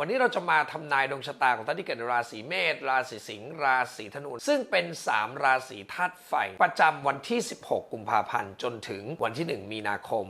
วันนี้เราจะมาทำนายดวงชะตาของท่านที่เกิดราศีเมษ ราศีสิงห์ ราศีธนู ซึ่งเป็น 3 ราศีธาตุไฟ ประจำวันที่ 16 กุมภาพันธ์ จนถึงวันที่ 1 มีนาคม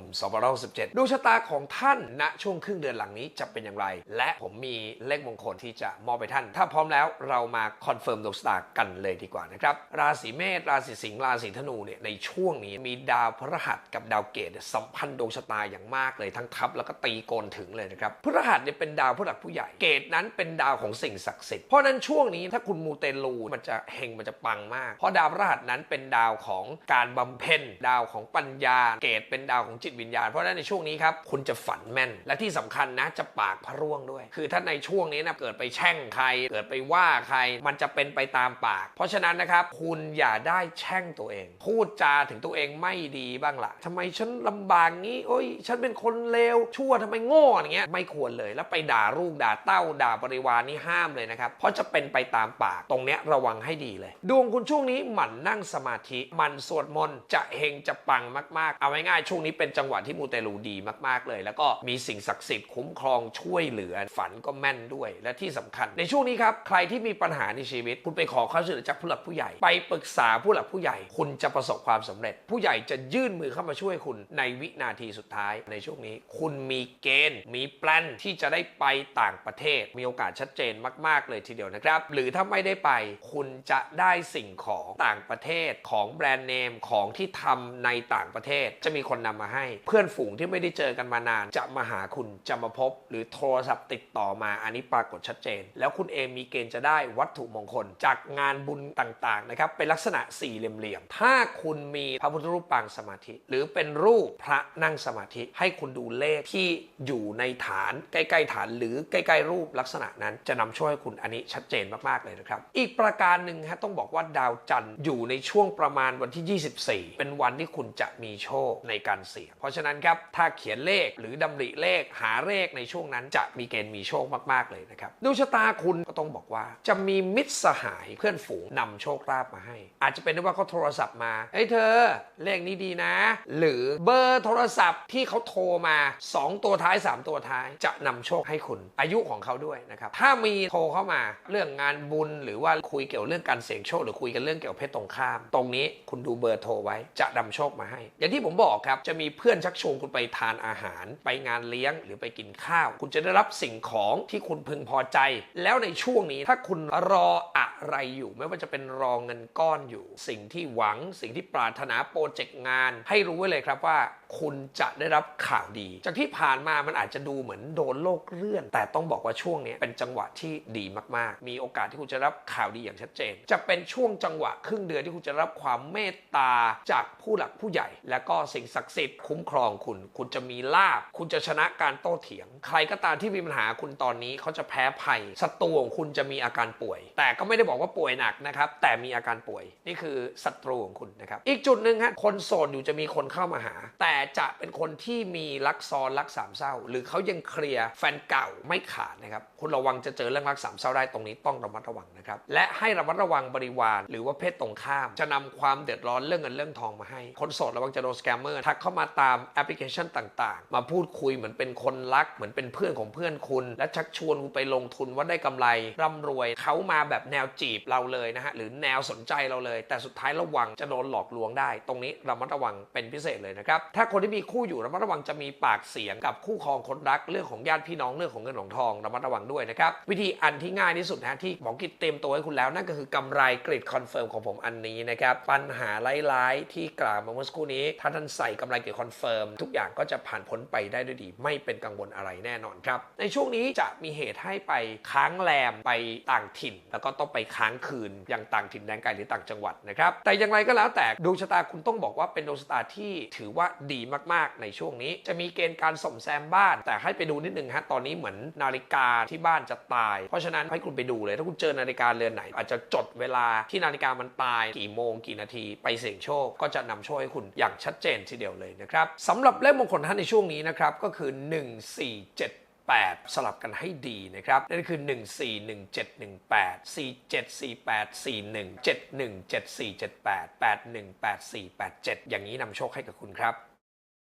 2567 ดวงชะตาของท่านณช่วงครึ่งเดือนหลังนี้จะเป็นอย่างไร และผมมีเลขมงคลที่จะมอบไปท่าน ถ้าพร้อมแล้วเรามาคอนเฟิร์มดวงชะตากันเลยดีกว่านะครับ ราศีเมษ ราศีสิงห์ ราศีธนูเนี่ย ในช่วงนี้มีดาวพฤหัสกับดาวเกตสัมพันธ์ดวงชะตาอย่างมากเลยทั้งทับแล้วก็ตีโกนถึงเลยนะครับ พฤหัสเนี่ยเป็นดาวผู้หลักผู้ใหญ่ เกตนั้นเป็นดาวของสิ่งศักดิ์สิทธิ์เพราะนั้นช่วงนี้ถ้าคุณมูเตลูมันจะเฮงมันจะปังมาก เพราะดาวพฤหัสนั้นเป็นดาวของการบำเพ็ญดาวของปัญญา เกตเป็นดาวของจิตวิญญาณ เพราะนั้นในช่วงนี้ครับคุณจะฝันแม่น และที่สำคัญนะจะปากพระร่วงด้วย คือถ้าในช่วงนี้นะเกิดไปแช่งใคร เกิดไปว่าใคร มันจะเป็นไปตามปาก เพราะฉะนั้นนะครับคุณอย่าได้แช่งตัวเอง พูดจาถึงตัวเองไม่ดีบ้างละ่ะทำไมฉันลำบากงี้โอ้ยฉันเป็นคนเลวชั่วทำไมโง่อย่างเงี้ยไม่ควรเลยแล้วไปด่าลูกด่าเต้าด่าบริวารนี่ห้ามเลยนะครับ เพราะจะเป็นไปตามปาก ตรงเนี้ยระวังให้ดีเลย ดวงคุณช่วงนี้หมั่นนั่งสมาธิหมั่นสวดมนต์จะเฮงจะปังมากๆ เอาง่ายๆช่วงนี้เป็นจังหวะที่มูเตลูดีมากๆเลย แล้วก็มีสิ่งศักดิ์สิทธิ์คุ้มครองช่วยเหลือฝันก็แม่นด้วย และที่สำคัญ ในช่วงนี้ครับใครที่มีปัญหาในชีวิต คุณไปขอความช่วยเหลือจากผู้หลักผู้ใหญ่ไปปรึกษาผู้หลักผู้ใหญ่ คุณจะประสบความสำเร็จ ผู้ใหญ่จะยื่นมือเข้ามาช่วยคุณในวินาทีสุดท้ายในช่วงนี้ คุณมีเกณฑ์ มีแปลนที่จะได้ไปต่างประเทศ มีโอกาสชัดเจนมาก ๆ เลยทีเดียวนะครับ หรือถ้าไม่ได้ไปคุณจะได้สิ่งของต่างประเทศของแบรนด์เนมของที่ทำในต่างประเทศ จะมีคนนำมาให้ เพื่อนฝูงที่ไม่ได้เจอกันมานาน จะมาหาคุณจะมาพบ หรือโทรศัพท์ติดต่อมาอันนี้ปรากฏชัดเจน แล้วคุณเองมีเกณฑ์จะได้วัตถุมงคล จากงานบุญต่างๆนะครับเป็นลักษณะสี่เหลี่ยมๆถ้าคุณมีพระพุทธรูปปางสมาธิ หรือเป็นรูปพระนั่งสมาธิให้คุณดูเลขที่อยู่ในฐานใกล้ ๆ ฐานหรือใกล้ใกล้รูปลักษณะนั้นจะนำช่วยคุณอันนี้ชัดเจนมากๆเลยนะครับ อีกประการหนึ่งฮะต้องบอกว่าดาวจันทร์อยู่ในช่วงประมาณวันที่ 24 เป็นวันที่คุณจะมีโชคในการเสี่ยง เพราะฉะนั้นครับถ้าเขียนเลขหรือดำริเลขหาเลขในช่วงนั้นจะมีเกณฑ์มีโชคมากๆเลยนะครับดวงชะตาคุณก็ต้องบอกว่าจะมีมิตรสหายเพื่อนฝูงนำโชคลาภมาให้ อาจจะเป็นได้ว่าเขาโทรศัพท์มาเฮ้ยเธอ เลขนี้ดีนะ หรือเบอร์โทรศัพท์ที่เขาโทรมา 2 ตัวท้าย 3 ตัวท้าย จะนำโชคให้คุณอายุุของเขาด้วยนะครับ ถ้ามีโทรเข้ามาเรื่องงานบุญ หรือว่าคุยเกี่ยวเรื่องการเสี่ยงโชค หรือคุยกันเรื่องเกี่ยวกับเพศตรงข้าม ตรงนี้คุณดูเบอร์โทรไว้จะนำโชคมาให้ อย่างที่ผมบอกครับ จะมีเพื่อนชักชวนคุณไปทานอาหาร ไปงานเลี้ยงหรือไปกินข้าว คุณจะได้รับสิ่งของที่คุณพึงพอใจ แล้วในช่วงนี้ถ้าคุณรออะไรอยู่ ไม่ว่าจะเป็นรอเงินก้อนอยู่ สิ่งที่หวัง สิ่งที่ปรารถนาโปรเจกต์งาน ให้รู้ไว้เลยครับว่า คุณจะได้รับข่าวดี จากที่ผ่านมามันอาจจะดูเหมือนโดนโลกเลื่อน แต่ต้องบอกว่าช่วงนี้เป็นจังหวะที่ดีมากๆ มีโอกาสที่คุณจะรับข่าวดีอย่างชัดเจน จะเป็นช่วงจังหวะครึ่งเดือนที่คุณจะรับความเมตตาจากผู้หลักผู้ใหญ่ และก็สิ่งศักดิ์สิทธิ์คุ้มครองคุณ คุณจะมีลาบ คุณจะชนะการโต้เถียง ใครก็ตามที่มีปัญหาคุณตอนนี้เขาจะแพ้ภัยศัตรูของคุณจะมีอาการป่วย แต่ก็ไม่ได้บอกว่าป่วยหนักนะครับ แต่มีอาการป่วย นี่คือศัตรูของคุณนะครับ อีกจุดหนึ่งฮะ คนโสดอยู่จะมีคนเข้ามาหา แต่จะเป็นคนที่มีรักซ้อนรักสามเศร้า หรือเขายังเคลียร์แฟนเก่าไม่ขาดนะครับคุณระวังจะเจอเรื่องรักสามเศร้าได้ตรงนี้ต้องระมัดระวังนะครับและให้ระมัดระวังบริวาร หรือว่าเพศตรงข้าม จะนำความเดือดร้อนเรื่องเงินเรื่องทองมาให้ คนโสดระวังจะโดนสแกมเมอร์ทักเข้ามาตามแอปพลิเคชันต่างๆ มาพูดคุยเหมือนเป็นคนรัก เหมือนเป็นเพื่อนของเพื่อนคุณ และชักชวนคุณไปลงทุนว่าได้กำไรร่ำรวยเขามาแบบแนวจีบเราเลยนะฮะหรือแนวสนใจเราเลย แต่สุดท้ายระวังจะโดนหลอกลวงได้ ตรงนี้ระมัดระวังเป็นพิเศษเลยนะครับถ้าคนที่มีคู่อยู่ระมัดระวังจะมีปากเสียงกับคู่ครองคนรักเรื่องของญาติพี่น้องเรื่องของเงินของทองระมัดระวังด้วยนะครับ วิธีอันที่ง่ายที่สุดนะที่หมอกิจเตรียมตัวให้คุณแล้วนั่นก็คือกำไรกริดคอนเฟิร์มของผมอันนี้นะครับปัญหาร้ายๆที่กล่าวมาเมื่อสักครู่นี้ ถ้าท่านใส่กำไรกริดคอนเฟิร์มทุกอย่างก็จะผ่านพ้นไปได้ด้วยดี ไม่เป็นกังวลอะไรแน่นอนครับ ในช่วงนี้จะมีเหตุให้ไปค้างแรมไปต่างถิ่น แล้วก็ต้องไปค้างคืนอย่างต่างถิ่นแดนไกลหรือต่างจังหวัดนะครับแต่อย่างไรก็แล้วแต่ดวงชะตาคุณต้องบอกว่าเป็นดวงชะตาที่ถือว่าดีมากๆ ในช่วงนี้ จะมีเกณฑ์การส่มแซมบ้าน แต่ให้ไปดูนิดนึงฮะตอนนี้เหมือนนาฬิกาที่บ้านจะตาย เพราะฉะนั้นให้คุณไปดูเลย ถ้าคุณเจอนาฬิกาเรือนไหน อาจจะจดเวลาที่นาฬิกามันตายกี่โมงกี่นาทีไปเสี่ยงโชค ก็จะนำโชคให้คุณอย่างชัดเจนทีเดียวเลยนะครับสำหรับเลขมงคลท่านในช่วงนี้นะครับก็คือ 1477 8สลับกันให้ดีนะครับ นั่นคือ 1 4 1 7 1 8 4 7 4 8 4 1 7 1 7 4 7 8 8 1 8 4 8 7 อย่างนี้นำโชคให้กับคุณครับ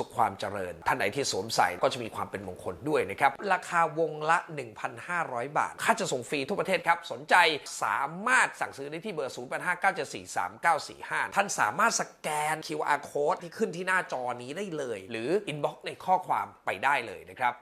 สบความเจริญ ท่านไหนที่สวมใส่ก็จะมีความเป็นมงคลด้วยนะครับ ราคาวงละ 1,500 บาท ค่าจะส่งฟรีทั่วประเทศครับ สนใจสามารถสั่งซื้อได้ที่เบอร์ 0859743945 ท่านสามารถสแกน QR code ที่ขึ้นที่หน้าจอนี้ได้เลย หรือ inbox ในข้อความไปได้เลยนะครับ